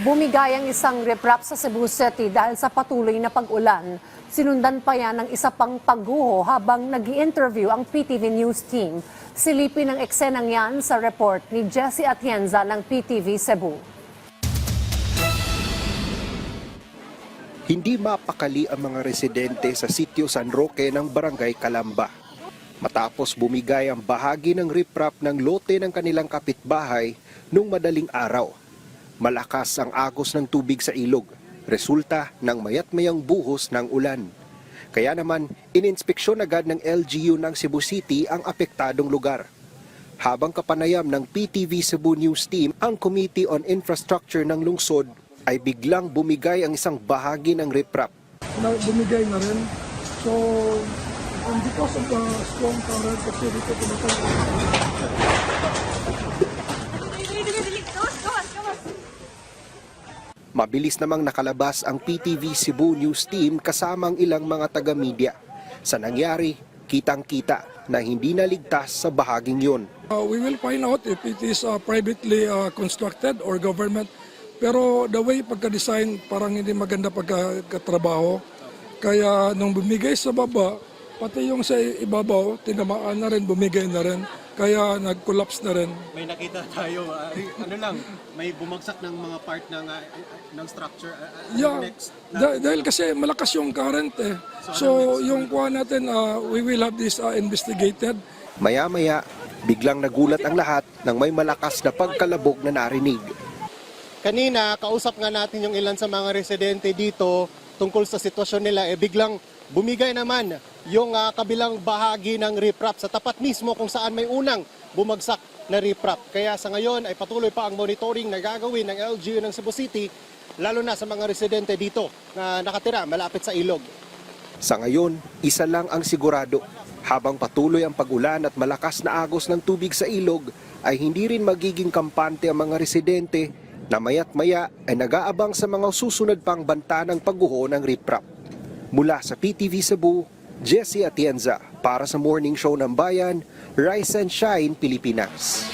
Bumigay ang isang riprap sa Cebu City dahil sa patuloy na pag-ulan. Sinundan pa yan ng isa pang pagguho habang nag interview ang PTV News team. Silipin ang eksenang yan sa report ni Jesse Atienza ng PTV Cebu. Hindi mapakali ang mga residente sa sitio San Roque ng Barangay Calamba. Matapos bumigay ang bahagi ng riprap ng lote ng kanilang kapitbahay nung madaling araw. Malakas ang agos ng tubig sa ilog, resulta ng mayat-mayang buhos ng ulan. Kaya naman, ininspeksyon agad ng LGU ng Cebu City ang apektadong lugar. Habang kapanayam ng PTV Cebu News Team, ang Committee on Infrastructure ng lungsod ay biglang bumigay ang isang bahagi ng riprap. bumigay na rin. So, and because of the strong current kasi dito tumatawag. Mabilis namang nakalabas ang PTV Cebu News Team kasama ang ilang mga taga-media. Sa nangyari, kitang-kita na hindi naligtas sa bahaging yon. Uh, we will find out if it is uh, privately uh, constructed or government. Pero the way pagka-design parang hindi maganda pagkatrabaho. Kaya nung bumigay sa baba, pati yung sa ibabaw, tinamaan na rin, bumigay na rin. Kaya nag-collapse na rin. may nakita tayo, ah, ano lang, may bumagsak ng mga part ng, ah, ng structure. ah, Yeah, next na, dah- dahil kasi malakas yung current eh. So yung kuha natin, uh, we will have this uh, investigated. Maya-maya, biglang nagulat ang lahat nang may malakas na pagkalabog na narinig. kanina, kausap nga natin yung ilan sa mga residente dito tungkol sa sitwasyon nila, eh biglang bumigay naman yung ah, kabilang bahagi ng riprap sa tapat mismo kung saan may unang bumagsak na riprap. Kaya sa ngayon ay patuloy pa ang monitoring na gagawin ng LGU ng Cebu City, lalo na sa mga residente dito na nakatira malapit sa ilog. Sa ngayon, isa lang ang sigurado. Habang patuloy ang pag-ulan at malakas na agos ng tubig sa ilog, ay hindi rin magiging kampante ang mga residente na mayat maya ay nag-aabang sa mga susunod pang banta ng pagguho ng riprap. Mula sa PTV Cebu, Jesse Atienza para sa Morning Show ng Bayan, Rise and Shine, Pilipinas.